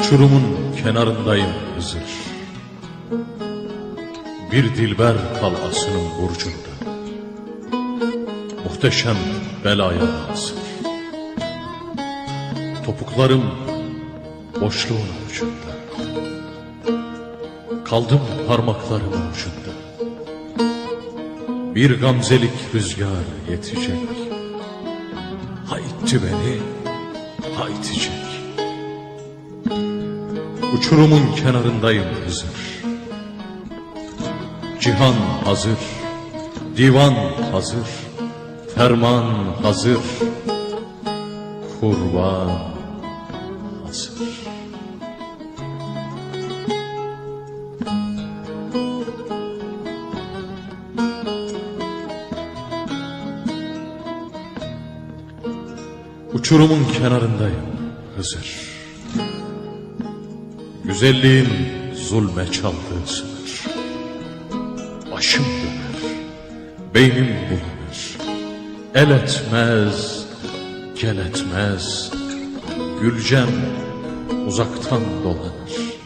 Uçurumun kenarındayım Hızır. Bir dilber kalasının burcunda. Muhteşem belaya hazır. Topuklarım boşluğun ucunda. Kaldım parmaklarımın ucunda. Bir gamzelik rüzgar yetecek. Ha itti beni, ha itecek. Uçurumun kenarındayım Hızır. Cihan hazır, divan hazır, ferman hazır, kurban hazır. Uçurumun kenarındayım Hızır. Güzelliğin zulme çaldığı sınır. Başım döner, beynim bulanır. El etmez, gel etmez. Gülcem uzaktan dolanır.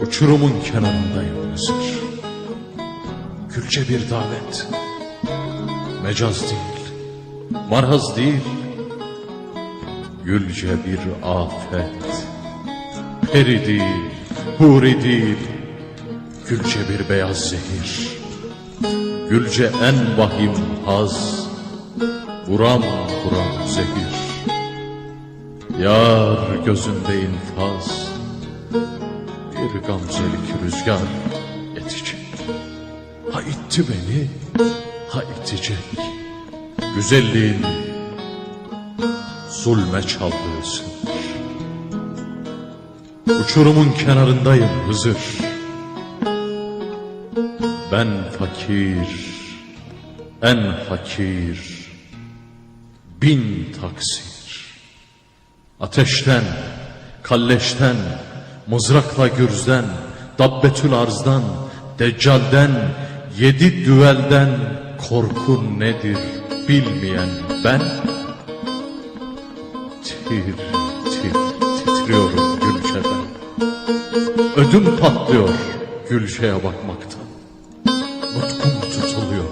Uçurumun kenarındayım Hızır. Gülce bir davet. Mecaz değil, maraz değil. Gülce bir afet. Peri değil, huri değil. Gülce bir beyaz zehir. Gülce en vahim haz. Buram buram zehir. Yar gözünde infaz. Bir gamzelik rüzgar yetecek. Ha itti beni, ha itecek. Güzelliğin zulme çaldığı sınır. Uçurumun kenarındayım Hızır. Ben fakir, en fakir, bin taksir. Ateşten, kalleşten, mızrakla gürzden, dabbetül arzdan, deccalden, yedi düvelden korku nedir bilmeyen ben tir tir titriyorum Gülce'den. Ödüm patlıyor Gülce'ye bakmaktan. Nutkum tutuluyor.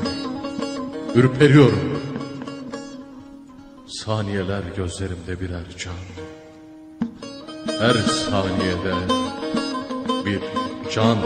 Ürperiyorum. Saniyeler gözlerimde birer can. Her saniyede bir can